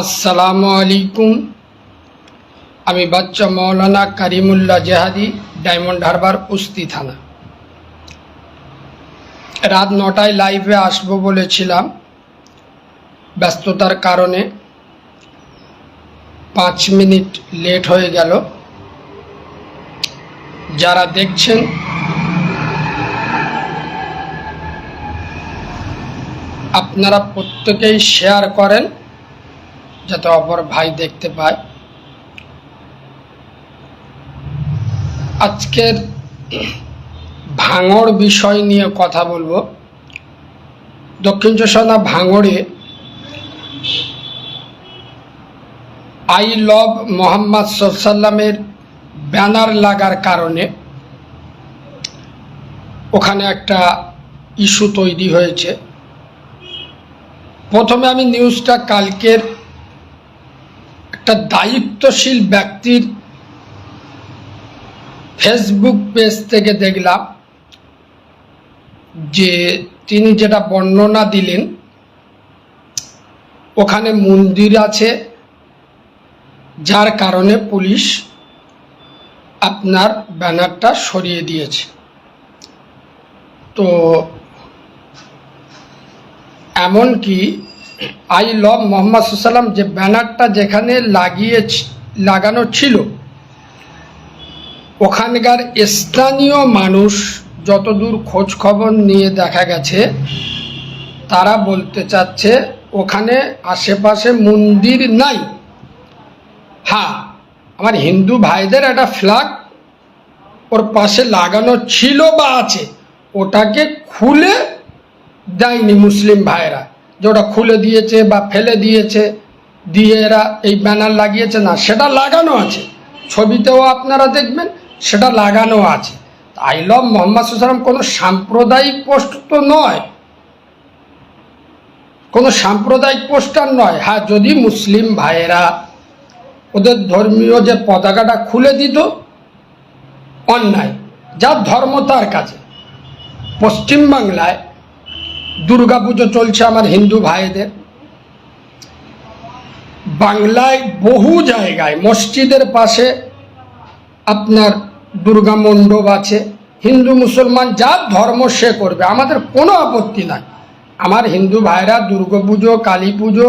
আসসালামু আলাইকুম। আমি বাচ্চা মৌলানা কারিমুল্লাহ জেহাদি, ডায়মন্ড হারবার উস্তি থানা। রাত নটায় লাইভে আসব বলেছিলাম। ব্যস্ততার কারণে পাঁচ মিনিট লেট হয়ে গেল। যারা দেখছেন আপনারা প্রত্যেকেই শেয়ার করেন, যাতে অপর ভাই দেখতে পায়। আজকের ভাঙড় বিষয় নিয়ে কথা বলব। দক্ষিণ চষানা ভাঙড়ে আই লভ মোহাম্মদ সাল্লামের ব্যানার লাগার কারণে ওখানে একটা ইস্যু তৈরি হয়েছে। প্রথমে আমি নিউজটা কালকের একটা দায়িত্বশীল ব্যক্তির ফেসবুক পেজ থেকে দেখলাম যে তিনি যেটা বর্ণনা দিলেন, ওখানে মন্দির আছে, যার কারণে পুলিশ আপনার ব্যানারটা সরিয়ে দিয়েছে। তো এমনকি আই লভ মোহাম্মদ সাল্লাম যে ব্যানারটা যেখানে লাগিয়ে লাগানো ছিল, ওখানকার স্থানীয় মানুষ যতদূর খোঁজ খবর নিয়ে দেখা গেছে, তারা বলতে চাচ্ছে ওখানে আশেপাশে মন্দির নাই। হ্যাঁ আমার হিন্দু ভাইদের একটা ফ্ল্যাগ ওর পাশে লাগানো ছিল বা আছে, ওটাকে খুলে দেয়নি মুসলিম ভাইরা যে ওটা খুলে দিয়েছে বা ফেলে দিয়েছে, দিয়ে এরা এই ব্যানার লাগিয়েছে না, সেটা লাগানো আছে। ছবিতেও আপনারা দেখবেন, সেটা লাগানো আছে। আই লভ মোহাম্মদ সাল্লাম কোনো সাম্প্রদায়িক পোস্ট তো নয়। কোনো সাম্প্রদায়িক পোস্টার নয়। হ্যাঁ যদি মুসলিম ভাইয়েরা ওদের ধর্মীয় যে পতাকাটা খুলে দিত, অন্যায়, যার ধর্ম তার কাছে, পশ্চিমবাংলায় দুর্গাপুজো চলছে আমার হিন্দু ভাইদের। বাংলায় বহু জায়গায় মসজিদের পাশে আপনার দুর্গা মণ্ডপ আছে। হিন্দু মুসলমান যার ধর্ম সে করবে, আমাদের কোনো আপত্তি নাই। আমার হিন্দু ভাইরা দুর্গা পুজো, কালী পুজো,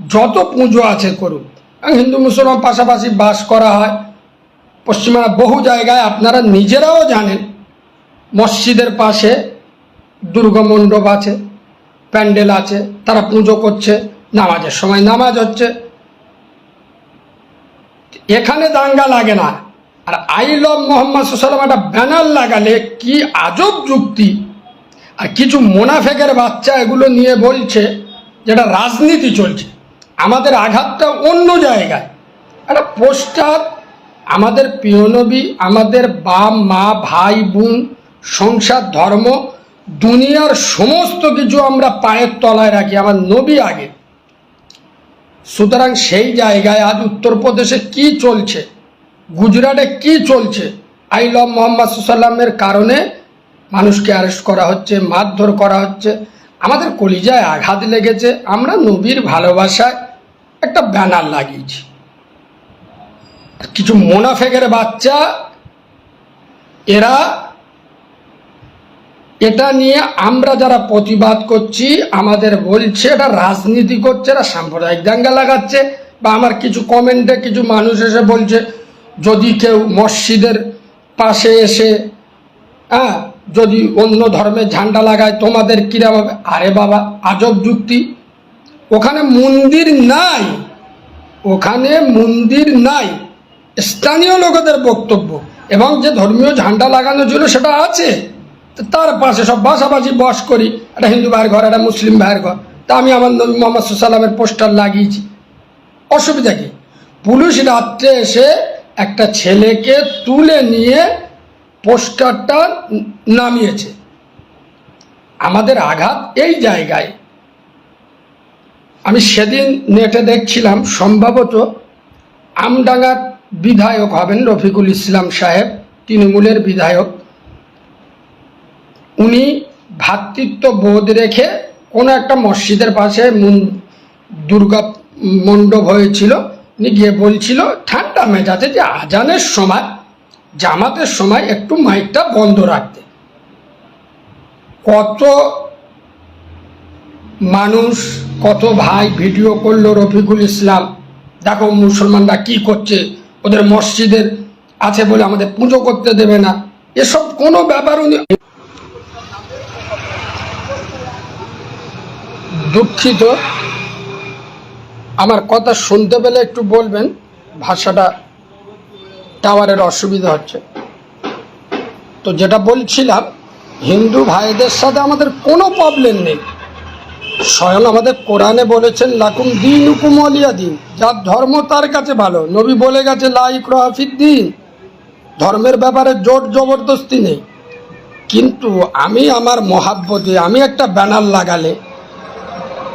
যত পুজো আছে করুক হিন্দু মুসলমান পাশাপাশি বাস করা হয়। পশ্চিমবঙ্গের বহু জায়গায় আপনারা নিজেরাও জানেন, মসজিদের পাশে দুর্গা মণ্ডপ আছে, প্যান্ডেল আছে, তারা পুজো করছে, নামাজের সময় নামাজ হচ্ছে। এখানে দাঙ্গা লাগে না। আর আই লভ মোহাম্মদ সাল্লাম একটা ব্যানার লাগালে কি আজব যুক্তি। আর কিছু মোনাফেকের বাচ্চা এগুলো নিয়ে বলছে যেটা রাজনীতি চলছে। আমাদের আঘাতটা অন্য জায়গায়। একটা পোস্টার, আমাদের প্রিয়নবী আমাদের বাপ, মা, ভাই, বোন, সংসার, ধর্ম দুনিয়ার সমস্ত কিছু আমরা পায়ের তলায় রাখি, আমার নবী আগে। সুতরাং সেই জায়গায় আজ উত্তরপ্রদেশে কি চলছে, গুজরাটে কি চলছে, আই লভ মোহাম্মদ সাল্লামের কারণে মানুষকে অ্যারেস্ট করা হচ্ছে, মারধর করা হচ্ছে। আমাদের কলিজায় আঘাত লেগেছে, আমরা নবীর ভালোবাসায় একটা ব্যানার লাগিয়েছি। কিছু মোনাফেকের বাচ্চা, এরা এটা নিয়ে আমরা যারা প্রতিবাদ করছি, আমাদের বলছে এটা রাজনীতি করছে, এরা সাম্প্রদায়িক দাঙ্গা লাগাচ্ছে বা আমার কিছু কমেন্টে কিছু মানুষ এসে বলছে, যদি কেউ মসজিদের পাশে এসে হ্যাঁ যদি অন্য ধর্মের ঝান্ডা লাগায়, তোমাদের কিরা হবে আরে বাবা, আজব যুক্তি। ওখানে মন্দির নাই। ওখানে মন্দির নাই। স্থানীয় লোকেদের বক্তব্য। এবং যে ধর্মীয় ঝান্ডা লাগানো ছিল, সেটা আছে। তো তার পাশে সব বাসাবাসি বস করি। একটা হিন্দু ভাইয়ের ঘর, একটা মুসলিম ভাইয়ের ঘর। তা আমি আমার নবী মোহাম্মদ সাল্লামের পোস্টার লাগিয়েছি। অসুবিধা কি? পুলিশ রাত্রে এসে একটা ছেলেকে তুলে নিয়ে পোস্টারটা নামিয়েছে। আমাদের আঘাত এই জায়গায়। আমি সেদিন নেটে দেখছিলাম, সম্ভবত আমডাঙ্গার বিধায়ক হবেন রফিকুল ইসলাম সাহেব, তৃণমূলের বিধায়ক। উনি ভ্রাতৃত্ব বোধ রেখে কোনো একটা মসজিদের পাশে দুর্গা মণ্ডপ হয়েছিল। উনি গিয়ে বলছিল, ঠান্ডা মেজাজে যে আজানের সময়, জামাতের সময় একটু মাইকটা বন্ধ রাখতে। কত মানুষ, কত ভাই ভিডিও করল রফিকুল ইসলাম। দেখো মুসলমানরা কি করছে, ওদের মসজিদের আছে বলে আমাদের পুজো করতে দেবে না। এসব কোনো ব্যাপার উনি দুঃখিত। আমার কথা শুনতে পেলে একটু বলবেন, ভাষাটা টাওয়ারের অসুবিধা হচ্ছে। তো যেটা বলছিলাম, হিন্দু ভাইদের সাথে আমাদের কোনো প্রবলেম নেই। স্বয়ং আমাদের কোরআনে বলেছেন, লাকুম দিন হুকুম অলিয়া দিন। যার ধর্ম তার কাছে ভালো। নবী বলে গেছে লাইক রাফিদ দিন। ধর্মের ব্যাপারে জোর জবরদস্তি নেই। কিন্তু আমি আমার মহাব্বতে, আমি একটা ব্যানার লাগালে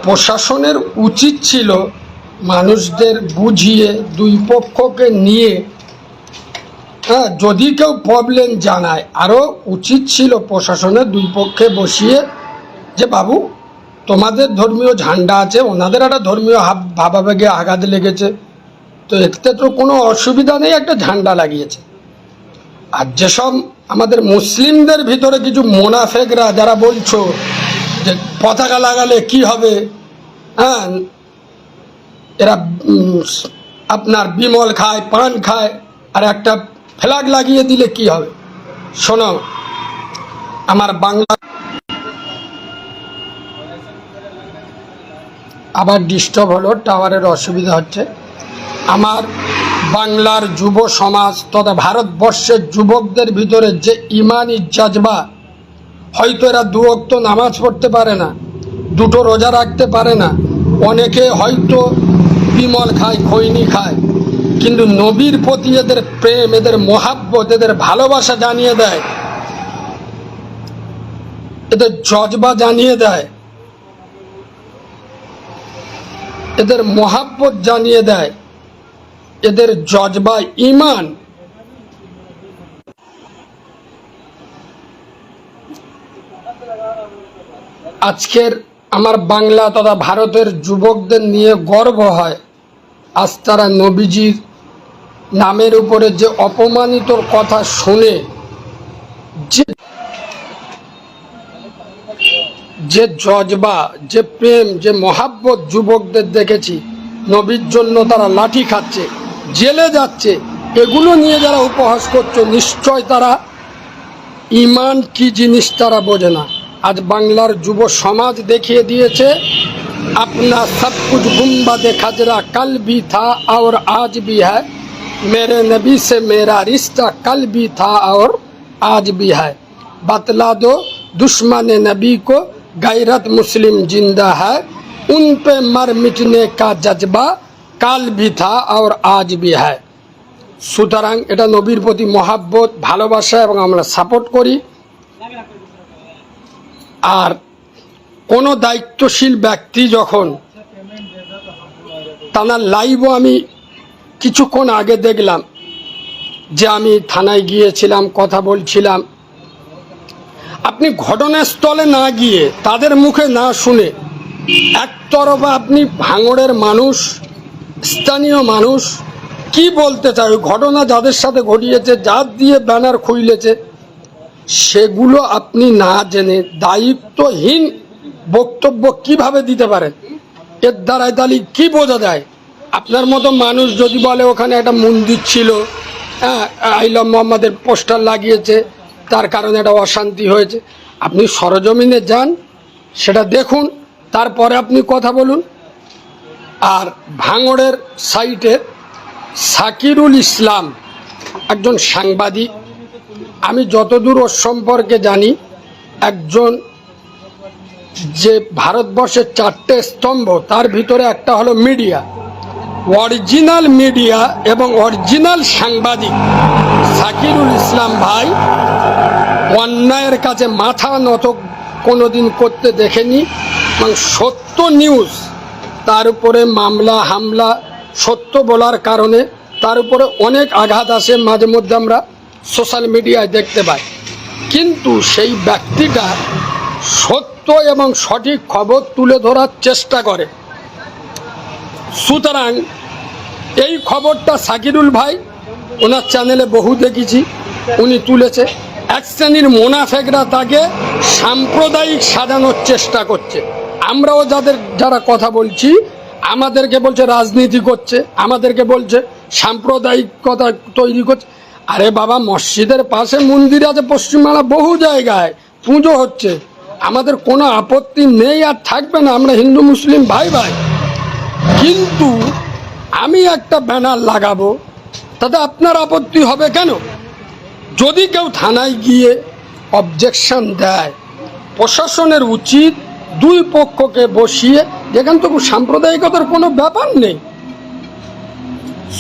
প্রশাসনের উচিত ছিল মানুষদের বুঝিয়ে দুই পক্ষকে নিয়ে হ্যাঁ যদি কেউ প্রবলেম জানায় আরও উচিত ছিল প্রশাসনের দুই পক্ষে বসিয়ে যে, বাবু, তোমাদের ধর্মীয় ঝান্ডা আছে, ওনাদের একটা ধর্মীয় ভাবাবেগে আঘাত লেগেছে, তো এতে তো কোনো অসুবিধা নেই, একটা ঝান্ডা লাগিয়েছে। আর যেসব আমাদের মুসলিমদের ভিতরে কিছু মোনাফেকরা, যারা বলছো যে পতাকা লাগালে কি হবে? হ্যাঁ? এরা আপনার বিমল খায়, পান খায়, আর একটা ফ্ল্যাগ লাগিয়ে দিলে কি হবে? শোনো, আমার বাংলা আবার ডিস্টার্ব হলো টাওয়ারের অসুবিধা হচ্ছে। আমার বাংলার যুব সমাজ তথা ভারতবর্ষের যুবকদের ভিতরে যে ইমানি জাজবা হয়তো এরা দু অক্ত নামাজ পড়তে পারে না, দুটো রোজা রাখতে পারে না। অনেকে হয়তো বিমল খায়, খৈনি খায়। কিন্তু নবীর প্রতি এদের প্রেম, এদের মহাব্বত, এদের ভালোবাসা জানিয়ে দেয়। এদের জজবা জানিয়ে দেয়। এদের মহাব্বত জানিয়ে দেয়। এদের জজবা ইমান। আজকের আমার বাংলা তথা ভারতের যুবকদের নিয়ে গর্ব হয়। আজ তারা নবীজির নামের উপরে যে অপমানিতর কথা শুনে, যে যে জজবা, যে প্রেম, যে মহাব্বত যুবকদের দেখেছি, নবীর জন্য তারা লাঠি খাচ্ছে, জেলে যাচ্ছে। এগুলো নিয়ে যারা উপহাস করছে, নিশ্চয় তারা ইমান কি জিনিস তারা বোঝে না আজ বাংলার যুব সমাজ দেখিয়ে দিয়েছে अपना सब कुछ गुम्बद खजरा कल भी था और आज भी है मेरे नबी से मेरा रिश्ता कल भी था और आज भी है बतला दो दुश्मन नबी को गैरत मुस्लिम जिंदा है उन पे मर मिटने का जज्बा কাল भी था और आज भी है সুতরাং এটা নবীর প্রতি মহাব্বত, ভালোবাসা এবং আমরা সাপোর্ট করি। আর কোনো দায়িত্বশীল ব্যক্তি যখন তানার লাইভও আমি কিছুক্ষণ আগে দেখলাম যে আমি থানায় গিয়েছিলাম, কথা বলছিলাম। আপনি ঘটনাস্থলে না গিয়ে তাদের মুখে না শুনে একতরফা আপনি ভাঙড়ের মানুষ, স্থানীয় মানুষ কি বলতে চাই ওই ঘটনা যাদের সাথে ঘটিয়েছে, যার দিয়ে ব্যানার খুইলেছে সেগুলো আপনি না জেনে দায়িত্বহীন বক্তব্য কীভাবে দিতে পারেন? এর দ্বারাই তাহলে কি বোঝা যায়? আপনার মতো মানুষ যদি বলে, ওখানে একটা মন্দির ছিল হ্যাঁ আইলাম মোহাম্মদের পোস্টার লাগিয়েছে, তার কারণে একটা অশান্তি হয়েছে। আপনি সরজমিনে যান, সেটা দেখুন, তারপরে আপনি কথা বলুন। আর ভাঙড়ের সাইটে সাকিরুল ইসলাম একজন সাংবাদিক। আমি যতদূর ওর সম্পর্কে জানি, একজন যে ভারতবর্ষের চারটে স্তম্ভ, তার ভিতরে একটা হলো মিডিয়া। অরিজিনাল মিডিয়া এবং অরিজিনাল সাংবাদিক সাকিরুল ইসলাম ভাই অন্যায়ের কাছে মাথা নত কোনোদিন করতে দেখেনি এবং সত্য নিউজ, তার উপরে মামলা, হামলা সত্য বলার কারণে তার উপরে অনেক আঘাত আসে মাঝে মধ্যে আমরা সোশ্যাল মিডিয়ায় দেখতে পাই। কিন্তু সেই ব্যক্তিটা সত্য এবং সঠিক খবর তুলে ধরার চেষ্টা করে। সুতরাং এই খবরটা সাকিরুল ভাই, ওনার চ্যানেলে বহু দেখেছি, উনি তুলেছে। এক শ্রেণির মোনাফেকরা তাকে সাম্প্রদায়িক সাজানোর চেষ্টা করছে। আমরাও যাদের, যারা কথা বলছি আমাদেরকে বলছে রাজনীতি করছে, আমাদেরকে বলছে সাম্প্রদায়িকতা তৈরি করছে। আরে বাবা, মসজিদের পাশে মন্দির আছে পশ্চিমবাংলা বহু জায়গায়, পুজো হচ্ছে। আমাদের কোনো আপত্তি নেই আর থাকবে না, আমরা হিন্দু, মুসলিম, ভাই ভাই। কিন্তু আমি একটা ব্যানার লাগাবো, তাতে আপনার আপত্তি হবে কেন? যদি কেউ থানায় গিয়ে অবজেকশন দেয়, প্রশাসনের উচিত দুই পক্ষকে বসিয়ে যেখান থেকে সাম্প্রদায়িকতার কোনো ব্যাপার নেই।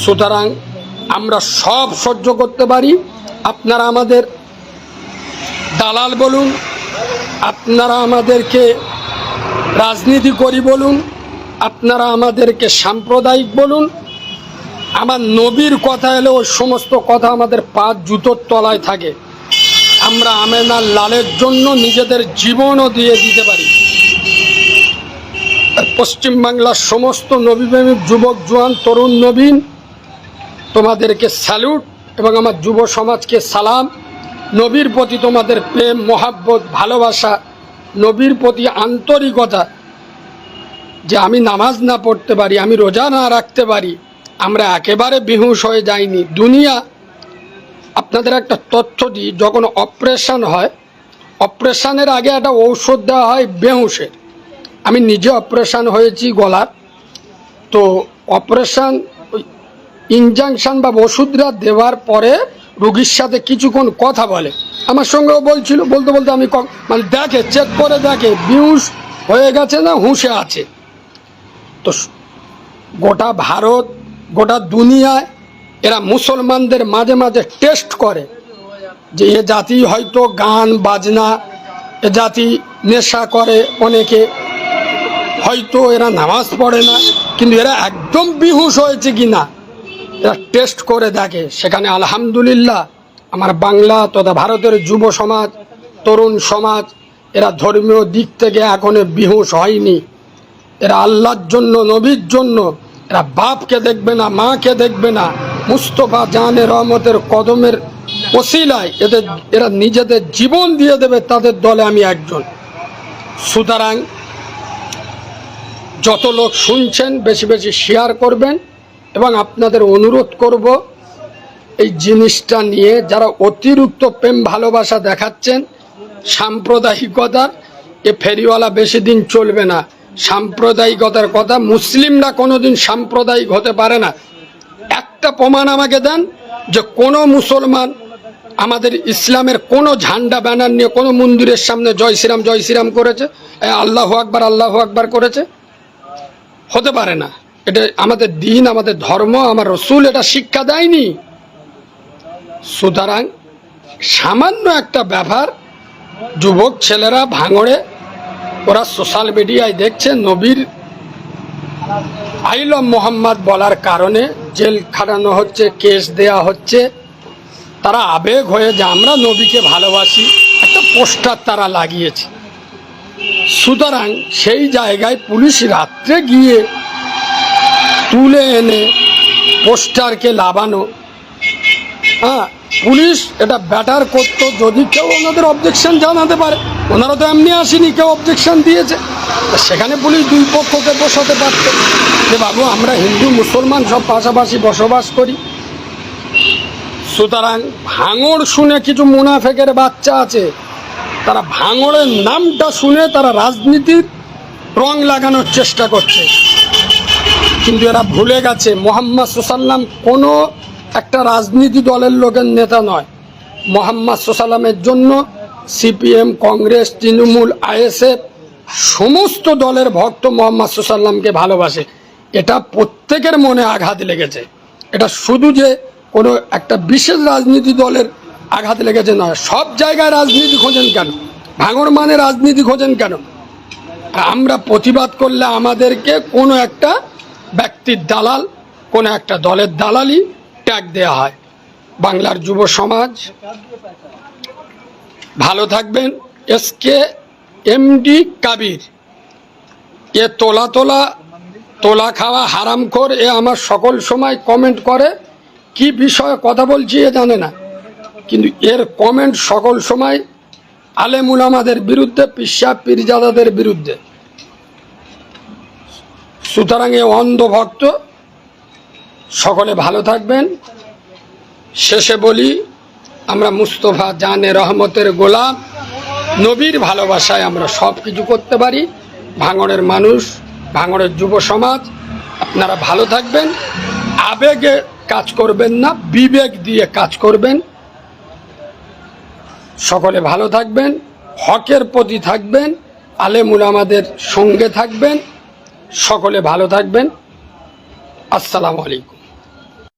সুতরাং আমরা সব সহ্য করতে পারি। আপনারা আমাদের দালাল বলুন, আপনারা আমাদেরকে রাজনীতি করি বলুন, আপনারা আমাদেরকে সাম্প্রদায়িক বলুন। আমার নবীর কথা এলে ওই সমস্ত কথা আমাদের পা জুতোর তলায় থাকে। আমরা আমেনার লালের জন্য নিজেদের জীবনও দিয়ে দিতে পারি। পশ্চিমবাংলার সমস্ত নবীপ্রেমিক যুবক, জোয়ান, তরুণ, নবীন, তোমাদেরকে স্যালুট এবং আমার যুব সমাজকে সালাম। নবীর প্রতি তোমাদের প্রেম, মহাব্বত, ভালোবাসা, নবীর প্রতি আন্তরিকতা যে আমি নামাজ না পড়তে পারি, আমি রোজা না রাখতে পারি, আমরা একেবারে বিহুশ হয়ে যাইনি। দুনিয়া, আপনাদের একটা তথ্য দিই, যখন অপারেশন হয়, অপারেশনের আগে একটা ঔষধ দেওয়া হয় বেহুশের। আমি নিজে অপারেশান হয়েছি গলার। তো অপারেশান ইনজাংশন বা ওষুধটা দেওয়ার পরে রুগীর সাথে কিছুক্ষণ কথা বলে। আমার সঙ্গেও বলছিল, বলতে বলতে আমি মানে দেখে চেক করে দেখে, বিহুশ হয়ে গেছে না হুঁশে আছে। তো গোটা ভারত, গোটা দুনিয়ায় এরা মুসলমানদের মাঝে মাঝে টেস্ট করে। যে এ জাতি হয়তো গান, বাজনা, এ জাতি নেশা করে অনেকে। হয়তো এরা নামাজ পড়ে না, কিন্তু এরা একদম বিহুশ হয়েছে কি না এরা টেস্ট করে দেখে। সেখানে আলহামদুলিল্লাহ আমার বাংলা তথা ভারতের যুব সমাজ, তরুণ সমাজ, এরা ধর্মীয় দিক থেকে এখনও বিহুশ হয়নি। এরা আল্লাহর জন্য, নবীর জন্য, এরা বাপকে দেখবে না, মাকে দেখবে না। মুস্তফা জানে রহমতের কদমের ওসিলায় এদের, এরা নিজেদের জীবন দিয়ে দেবে, তাদের দলে আমি একজন। সুতরাং যত লোক শুনছেন, বেশি বেশি শেয়ার করবেন এবং আপনাদের অনুরোধ করব এই জিনিসটা নিয়ে যারা অতিরিক্ত প্রেম ভালোবাসা দেখাচ্ছেন, সাম্প্রদায়িকতার, এ ফেরিওয়ালা বেশি দিন চলবে না। সাম্প্রদায়িকতার কথা মুসলিমরা কোনোদিন সাম্প্রদায়িক হতে পারে না। একটা প্রমাণ আমাকে দেন যে কোনো মুসলমান আমাদের ইসলামের কোনো ঝান্ডা ব্যানার নিয়ে কোনো মন্দিরের সামনে জয় শ্রীরাম জয় শ্রীরাম করেছে আল্লাহ আকবার আল্লাহ আকবার করেছে। হতে পারে না। এটা আমাদের দিন, আমাদের ধর্ম, আমার রসুল এটা শিক্ষা দেয়নি। সুতরাং সামান্য একটা ব্যাপার যুবক ছেলেরা ভাঙড়ে, ওরা সোশ্যাল মিডিয়ায় দেখছে, নবীর আইলম মোহাম্মদ বলার কারণে জেল খাটানো হচ্ছে, কেস দেয়া হচ্ছে। তারা আবেগ হয়ে যে আমরা নবীকে ভালোবাসি, একটা পোস্টার তারা লাগিয়েছে। সুতরাং সেই জায়গায় পুলিশ রাত্রে গিয়ে তুলে এনে পোস্টারকে লাভানো হ্যাঁ পুলিশ এটা ব্যাটার করতো যদি কেউ ওনাদের অবজেকশন জানাতে পারে। ওনারা তো এমনি আসেনি, কেউ অবজেকশন দিয়েছে। সেখানে পুলিশ দুই পক্ষকে বসাতে পারত। যে বাবু, আমরা হিন্দু, মুসলমান সব পাশাপাশি বসবাস করি। সুতরাং ভাঙড় শুনে কিছু মুনাফেকের বাচ্চা আছে। তারা ভাঙড়ের নামটা শুনে তারা রাজনীতির রং লাগানোর চেষ্টা করছে। কিন্তু এরা ভুলে গেছে, মোহাম্মদ সুসাল্লাম কোনো একটা রাজনীতি দলের লোকের নেতা নয়। মোহাম্মদ সুসাল্লামের জন্য সিপিএম, কংগ্রেস, তৃণমূল, আইএসএফ সমস্ত দলের ভক্ত মোহাম্মদ সুসাল্লামকে ভালোবাসে। এটা প্রত্যেকের মনে আঘাত লেগেছে। এটা শুধু যে কোনো একটা বিশেষ রাজনীতি দলের আঘাত লেগেছে নয় সব জায়গায় রাজনীতি খোঁজেন কেন? ভাঙড় মানে রাজনীতি খোঁজেন কেন? আমরা প্রতিবাদ করলে আমাদেরকে কোনো একটা ব্যক্তির দালাল, কোনো একটা দলের দালালি ট্যাগ দেওয়া হয়। বাংলার যুব সমাজ, ভালো থাকবেন। S SK MD Kabir. এ তোলা তোলা তোলা খাওয়া হারামখোর, এ আমার সকল সময় কমেন্ট করে। কি বিষয়ে কথা বলছি এ জানে না। কিন্তু এর কমেন্ট সকল সময় আলেমুল আমাদের বিরুদ্ধে, পিসা পীরজাদাদের বিরুদ্ধে। সুতরাং এ অন্ধভক্ত, সকলে ভালো থাকবেন। শেষে বলি, আমরা মুস্তফা জানে রহমতের গোলাম, নবীর ভালোবাসায় আমরা সব কিছু করতে পারি। ভাঙড়ের মানুষ ভাঙড়ের যুব সমাজ, আপনারা ভালো থাকবেন। আবেগে কাজ করবেন না, বিবেক দিয়ে কাজ করবেন। সকলে ভালো থাকবেন, হকের প্রতি থাকবেন, আলেমুল আমাদের সঙ্গে থাকবেন, সকলে ভালো থাকবেন। আসসালামু আলাইকুম।